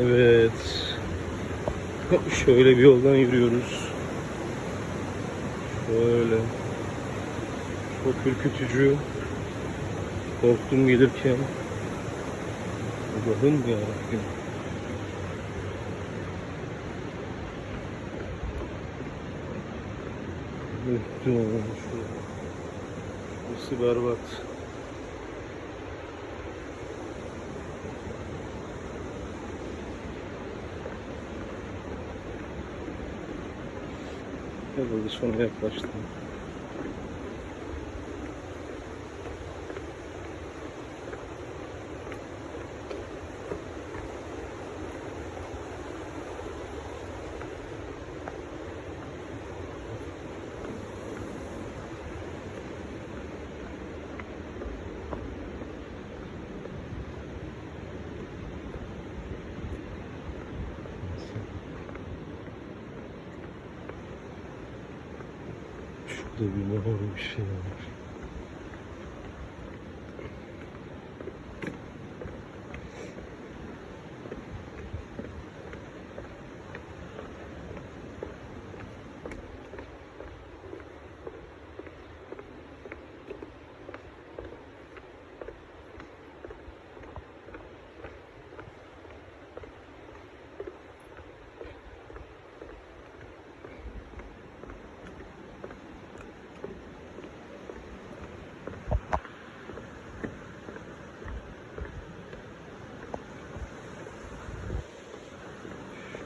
Evet. Şöyle bir yoldan yürüyoruz. Şöyle. Çok ürkütücü. Korktum gelirken. Allah'ım yarabbim. Ama şu. Burası berbat. Herhalde sona yaklaştım. Şurada bir mor bir şey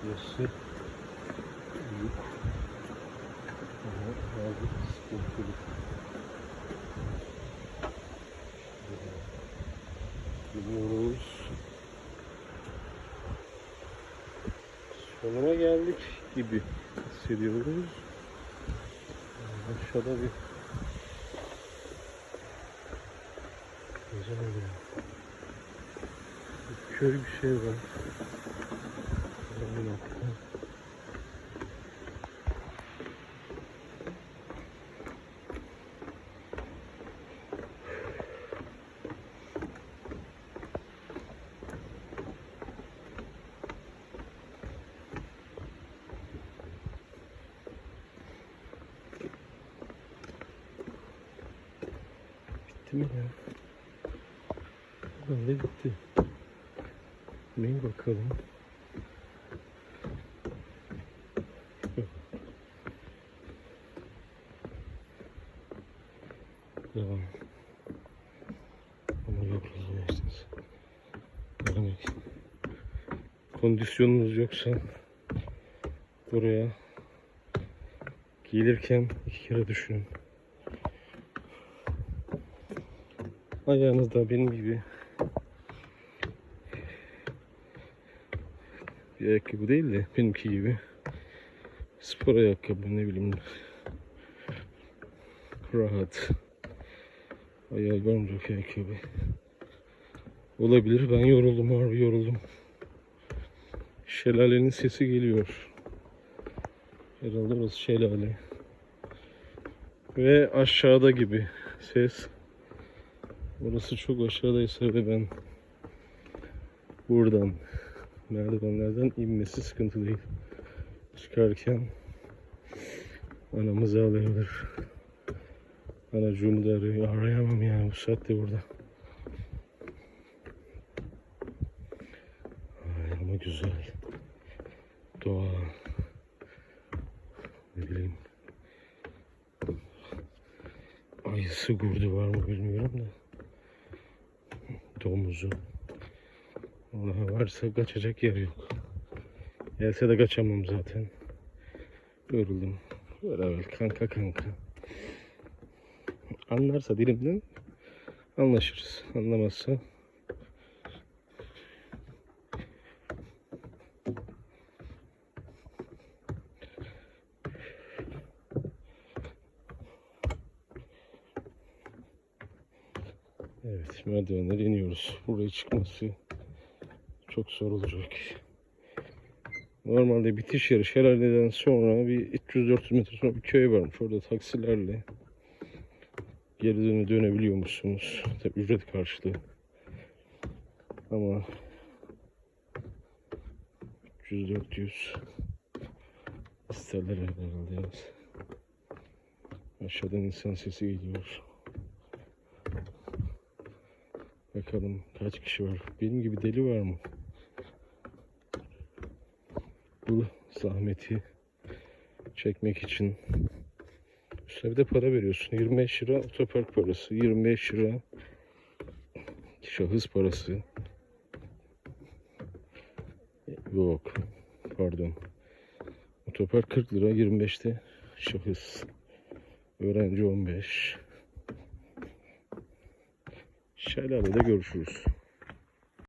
var. Şurası büyük. Ama bazı sıkıntılı. Gidiyoruz. Sonuna geldik gibi hissediyoruz. Aşağıda bir güzel bir köy bir şey var. Bir dakika. Bitti mi ya? Herhalde bitti. Bir bakalım. Devam. Ama izleyebilirsiniz. Yani kondisyonunuz yoksa buraya gelirken iki kere düşünün. Ayağınız da benim gibi. Bir ayakkabı değil de benimki gibi. Spor ayakkabı ne bileyim. Rahat. Ayağı görmeyecek ayakkabı? Olabilir ben yoruldum harbi yoruldum. Şelalenin sesi geliyor. Herhalde orası şelale. Ve aşağıda gibi ses Orası çok aşağıdaysa ve ben buradan merdivenlerden inmesi sıkıntı değil. Çıkarken anamız ağlayabilir. Anacığımı da. Arayamam yani bu saatte burada. Ay ama güzel. Doğa. Ne bileyim. Ayısı kurdu var mı bilmiyorum da domuzu. Allah varsa kaçacak yer yok. Gelse de kaçamam zaten. Yoruldum. Beraber kanka kanka. Anlarsa dilimden anlaşırız. Anlamazsa Evet merdivenleri iniyoruz. Buraya çıkması çok zor olacak. Normalde bitiş yeri şelaleden sonra bir 300-400 metre sonra bir köy varmış. Orada taksilerle geri döne dönebiliyor musunuz? Tabii ücret karşılığı. Ama 300-400 isterler herhalde. Aşağıdan insan sesi geliyor. Bakalım kaç kişi var. Benim gibi deli var mı? Bu zahmeti çekmek için üstüne bir de para veriyorsun. 25 lira otopark parası, 25 lira şahıs parası. Yok. Pardon. Otopark 40 lira, 25'te şahıs. Öğrenci 15. Şelalede görüşürüz.